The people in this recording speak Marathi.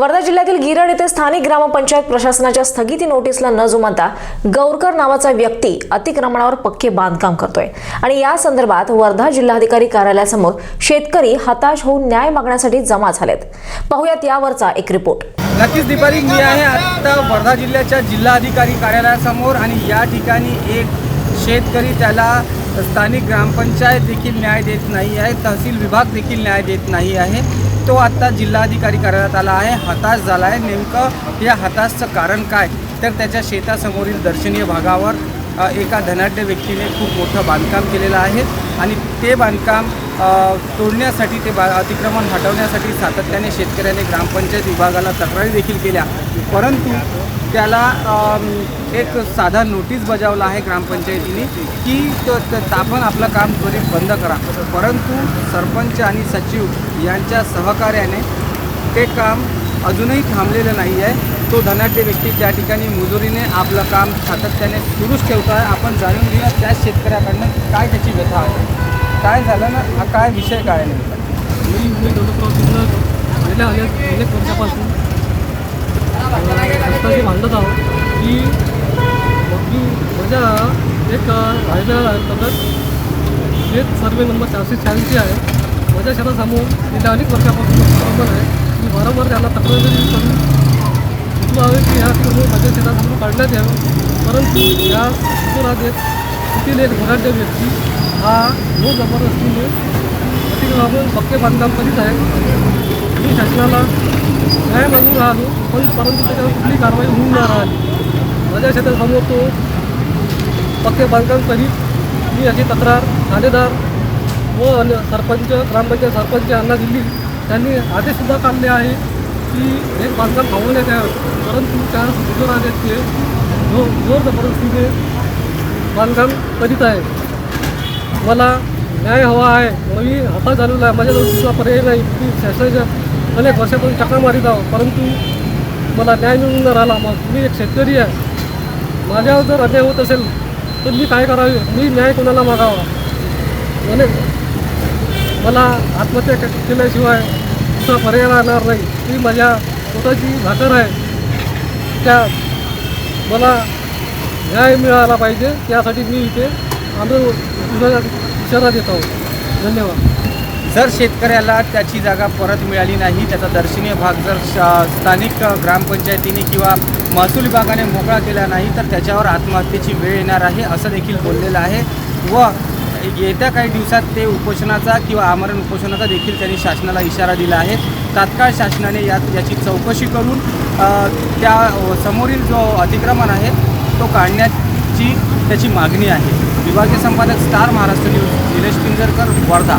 वर्धा जिल्ह्यातील गिरण येथे स्थानिक ग्रामपंचायत प्रशासनाच्या स्थगिती नोटीसला न जुमानता गौरकर नावाचा व्यक्ती अतिक्रमणावर पक्के बांधकाम करतोय. आणि या संदर्भात वर्धा जिल्हाधिकारी कार्यालयासमोर शेतकरी हताश होऊन न्याय मागण्यासाठी जमा झालेत. पाहुयात यावरचा एक रिपोर्ट. नक्कीच दीपाली मी आहे आता वर्धा जिल्ह्याच्या जिल्हाधिकारी कार्यालयासमोर आणि या ठिकाणी एक शेतकरी त्याला स्थानिक ग्रामपंचायत देखील न्याय देत नाही आहे तहसील विभाग देखील न्याय देत नाही आहे. तो आत्ता जिल्हाधिकारी कार्यालयात आला आहे. हताश झाला आहे नेमकं या हताशचं कारण काय? तर त्याच्या शेतासमोरील दर्शनीय भागावर एका धनाढ्य व्यक्तीने खूप मोठं बांधकाम केलेलं आहे आणि ते बांधकाम तोडण्यासाठी ते बा अतिक्रमण हटवण्यासाठी सातत्याने शेतकऱ्याने ग्रामपंचायत विभागाला तक्रारी देखील केल्या. परंतु त्याला एक साधा नोटीस बजावला आहे ग्रामपंचायतीने की आपण आपलं काम त्वरित बंद करा. परंतु सरपंच आणि सचिव यांच्या सहकार्याने ते काम अजूनही थांबलेलं नाही आहे. तो धनाढ्य व्यक्ती त्या ठिकाणी मुजुरीने आपलं काम सातत्याने सुरूच ठेवतो आहे. आपण जाणून घेऊया त्या शेतकऱ्याकडनं काय त्याची व्यथा आहे. काय झालं ना हा काय विषय काय नाही मी मी दौलतराव गेल्या अनेक अनेक वर्षापासून रस्त्याशी भांडत आहोत की मी माझ्या एक राहिल्या तसंच एक सर्वे नंबर चारशे शहाऐंशी आहे. माझ्या शेतासमोर गेल्या अनेक वर्षापासून अतिक्रमण आहे. मी वारंवार त्याला तक्रारी करून सुचलो की ह्या अतिक्रमण माझ्या शेतासमोर काढण्यात यावं. परंतु या सुरादेत तेथील एक घराढ्य व्यक्ती हा जो जबरदस्तीने अतिक्रमण पक्के बांधकाम करीत आहे. मी शासनाला न्याय मागून राहिलो पण परंतु त्याच्यावर कुठली कारवाई होऊन नाही राहिली माझ्या शेतासमोर तो पक्के बांधकाम करीत मी अशी तक्रार थाणेदार व सरपंच ग्रामपंचायत सरपंच यांना दिली. त्यांनी आदेशसुद्धा काढले आहे की हे बांधकाम थांबवण्यात यावं. परंतु त्या जोर आदेश ते जो जोर जबरदस्तीने बांधकाम करीत आहे. मला न्याय हवा आहे. मग मी हता झालेला आहे. माझ्याजवळ दुसरा पर्याय नाही. मी शासनाच्या अनेक वर्षापासून चक्रा मारीत आहोत परंतु मला न्याय मिळून न राहिला मग मी एक शेतकरी आहे. माझ्यावर जर अन्याय होत असेल तर मी काय करावे? मी न्याय कोणाला मागावा? म्हणे मला आत्महत्या केल्याशिवाय दुसरा पर्याय राहणार नाही. ही माझ्या स्वतःची भाकर आहे. त्या मला न्याय मिळाला पाहिजे. त्यासाठी मी इथे आंदोलन इशारा देत आहोत. धन्यवाद. जर शेतकऱ्याला त्याची जागा परत मिळाली नाही त्याचा दर्शनीय भाग जर स्थानिक ग्रामपंचायतीने किंवा महसूल विभागाने मोकळा केला नाही तर त्याच्यावर आत्महत्येची वेळ येणार आहे असं देखील बोललेलं आहे. व येत्या काही दिवसात ते उपोषणाचा किंवा आमरण उपोषणाचा देखील त्यांनी शासनाला इशारा दिला आहे. तात्काळ शासनाने यात याची चौकशी करून त्या समोरील जो अतिक्रमण आहे तो काढण्याची त्याची मागणी आहे. विभागीय संपादक स्टार महाराष्ट्र न्यूज निलेश पिंजरकर वर्धा.